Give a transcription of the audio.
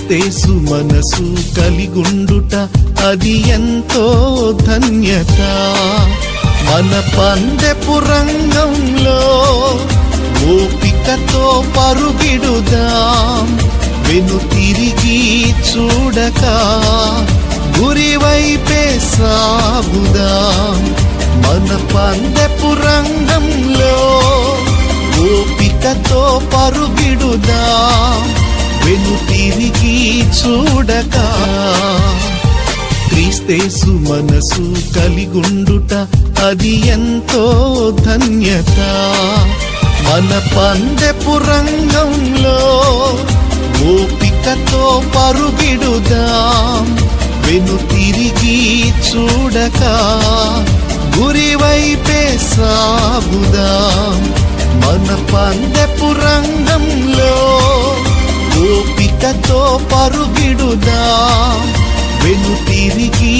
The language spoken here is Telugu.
క్రీస్తేసు మనసు కలిగుండుట అది ఎంతో ధన్యత. మన పందెపు రంగంలో ఓపికతో పరుగిడుదాం. వెను తిరిగి చూడక గురివైపే సాగుదాం. మన పందెపు రంగంలో ఓపికతో పరుగిడుదాం. వెను తిరిగి చూడక క్రీస్తేసు మనసు కలిగుండుట అది ఎంతో ధన్యత. మన పందెపు రంగంలో ఓపికతో పరుగిడుదాం. వెను తిరిగి చూడక గురివైపే సాగుదాం. మన పందెపు రంగంలో పరుగిడుదా వెను తిరిగి